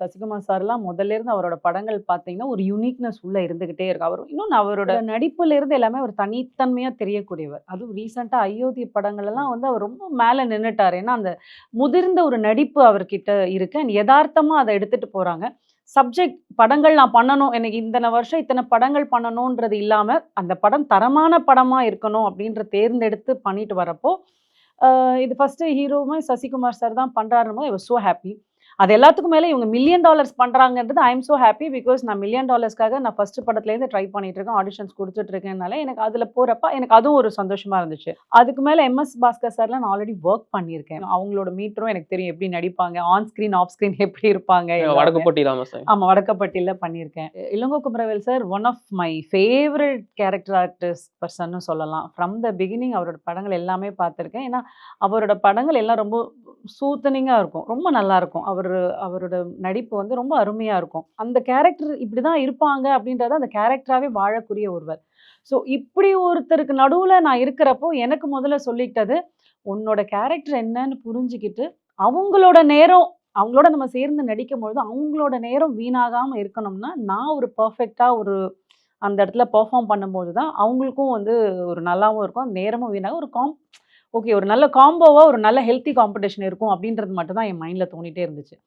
சசிகுமார் சார்லாம் முதல்ல இருந்து அவரோட படங்கள் பார்த்தீங்கன்னா ஒரு யூனிக்னஸ் உள்ள இருந்துகிட்டே இருக்கு. அவர் இன்னொன்று அவரோட நடிப்புல இருந்து எல்லாமே ஒரு தனித்தன்மையா தெரியக்கூடியவர். அதுவும் ரீசெண்டா அயோத்தி படங்கள் எல்லாம் வந்து அவர் ரொம்ப மேல நின்னுட்டாரு. ஏன்னா அந்த முதிர்ந்த ஒரு நடிப்பு அவர்கிட்ட இருக்கு. And யதார்த்தமா அதை எடுத்துட்டு போறாங்க. சப்ஜெக்ட் படங்கள் நான் பண்ணணும். எனக்கு இத்தனை வருஷம் இத்தனை படங்கள் பண்ணணுன்றது இல்லாம அந்த படம் தரமான படமா இருக்கணும் அப்படின்ற தேர்ந்தெடுத்து பண்ணிட்டு வரப்போ இது ஃபர்ஸ்ட் ஹீரோவுமே சசிகுமார் சார் தான் பண்றாருன்னு ஐ வாஸ் ஸோ ஹாப்பி அது எல்லாத்துக்கும் மேலே இவங்க million dollars பண்றாங்கன்றது I am so happy because நான் மில்லியன் டாலர்ஸ்க்காக நான் ஃபர்ஸ்ட் படத்துலேருந்து ட்ரை பண்ணிட்டு இருக்கேன். ஆடிஷன்ஸ் கொடுத்துட்டு இருக்கேன்னால எனக்கு அதில் போறப்ப எனக்கு அதுவும் ஒரு சந்தோஷமா இருந்துச்சு. அதுக்கு மேலே எம்எஸ் பாஸ்கர் சார்ல நான் ஆல்ரெடி ஒர்க் பண்ணியிருக்கேன். அவங்களோட மீட்டரும் எனக்கு தெரியும் எப்படி நடிப்பாங்க ஆன் ஸ்க்ரீன் ஆஃப் ஸ்க்ரீன் எப்படி இருப்பாங்க எல்லாமே. வடக்குப்பட்டி ராமசாமி ஆமா வடக்கப்பட்டியில பண்ணியிருக்கேன். Ilango Kumaravel sir one of my favourite character artist பர்சன்னு சொல்லலாம். ஃப்ரம் த பிகினிங் அவரோட படங்கள் எல்லாமே பார்த்துருக்கேன். ஏன்னா அவரோட படங்கள் எல்லாம் ரொம்ப சூத்தனிங்காக இருக்கும். ரொம்ப நல்லா இருக்கும். அவர் அவரோட நடிப்பு வந்து ரொம்ப அருமையாக இருக்கும். அந்த கேரக்டர் இப்படி தான் இருப்பாங்க அப்படின்றத அந்த கேரக்டராகவே வாழக்கூடிய ஒருவர். ஸோ இப்படி ஒருத்தருக்கு நடுவில் நான் இருக்கிறப்போ எனக்கு முதல்ல சொல்லிக்கிட்டது உன்னோட கேரக்டர் என்னன்னு புரிஞ்சுக்கிட்டு அவங்களோட நேரம் அவங்களோட நம்ம சேர்ந்து நடிக்கும் பொழுது அவங்களோட நேரம் வீணாகாமல் இருக்கணும்னா நான் ஒரு பர்ஃபெக்டாக ஒரு அந்த இடத்துல பர்ஃபார்ம் பண்ணும்போது தான் அவங்களுக்கும் வந்து ஒரு நல்லாவும் இருக்கும் நேரமும் வீணாக ஒரு காம் ஓகே ஒரு நல்ல காம்போவாக ஒரு நல்ல ஹெல்த்தி காம்படிஷன் இருக்கும் அப்படின்றது மட்டும் தான் என் மைண்டில் தோணிட்டே இருந்துச்சு.